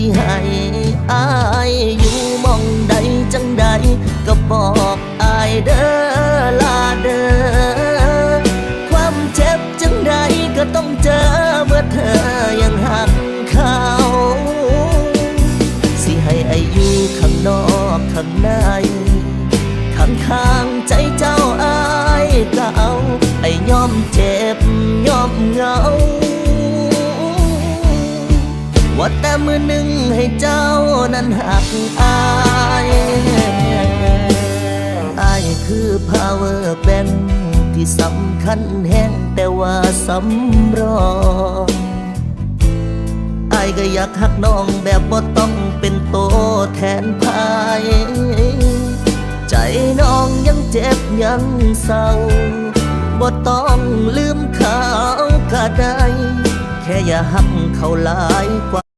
สิให้อายอยู่มองใดจังใดก็บอกอายเด้อลาเด้อความเจ็บจังใดก็ต้องเจอเมื่อเธอยังหักเขาสิให้อายุข้างนอกข้างในข้างข้างใจเจ้าอายก็เอาไอ้ยอมเจ็บ ว่าแต่มือหนึ่งให้เจ้านั้นหักอายอายคือ power bank ที่สำคัญแห้งแต่ว่าสำรองอายก็อยากหักน้องแบบบ่ต้องเป็นโตแทนพายใจน้องยังเจ็บยังเศร้าบ่ต้องลืมเขาก็ได้ แค่อย่าหักเขาหลายกว่า